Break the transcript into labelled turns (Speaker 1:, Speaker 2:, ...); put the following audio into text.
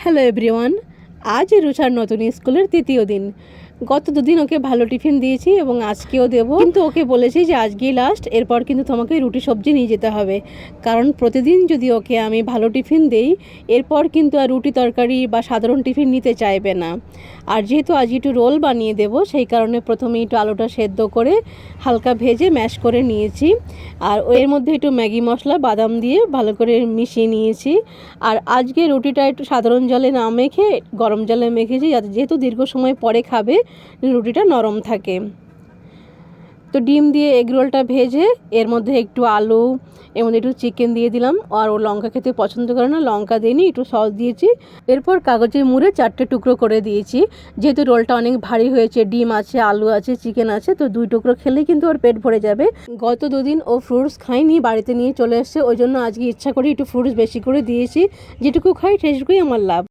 Speaker 1: Hello everyone আজ রুচার নতুন স্কুলের তৃতীয় দিন। গত দুদিন ওকে ভালো টিফিন দিয়েছি এবং আজকেও দেবো। কিন্তু ওকে বলেছি যে আজকেই লাস্ট এরপর কিন্তু তোমাকে রুটি সবজি নিয়ে যেতে হবে। কারণ প্রতিদিন যদি ওকে আমি ভালো টিফিন দেই, এরপর কিন্তু আর রুটি তরকারি বা সাধারণ টিফিন নিতে চাইবে না। আর যেহেতু আজ একটু রোল বানিয়ে দেবো, সেই কারণে প্রথমে একটু আলুটা সেদ্ধ করে হালকা ভেজে ম্যাশ করে নিয়েছি। আর এর মধ্যে একটু ম্যাগি মশলা, বাদাম দিয়ে ভালো করে মিশিয়ে নিয়েছি। আর আজকে রুটিটা একটু সাধারণ জলে না মেখে, গরম জলে মেখেছি, যাতে যেহেতু দীর্ঘ সময় পরে খাবে রুটিটা নরম থাকে। তো ডিম দিয়ে এগ রোলটা ভেজে এর মধ্যে একটু আলু, এর মধ্যে একটু চিকেন দিয়ে দিলাম। আর ও লঙ্কা খেতে পছন্দ করে না, লঙ্কা দিইনি একটু সস দিয়েছি। এরপর কাগজে মুড়ে চারটে টুকরো করে দিয়েছি। যেহেতু রোলটা অনেক ভারী হয়েছে, ডিম আছে, আলু আছে, চিকেন আছে, তো দুই টুকরো খেলেই কিন্তু ওর পেট ভরে যাবে। গত দুদিন ও ফ্রুটস খায়নি, বাড়িতে নিয়ে চলে এসছে। ওই জন্য আজকে ইচ্ছা করে একটু ফ্রুটস বেশি করে দিয়েছি। যেটুকু খাই, সেটুকুই আমার লাভ।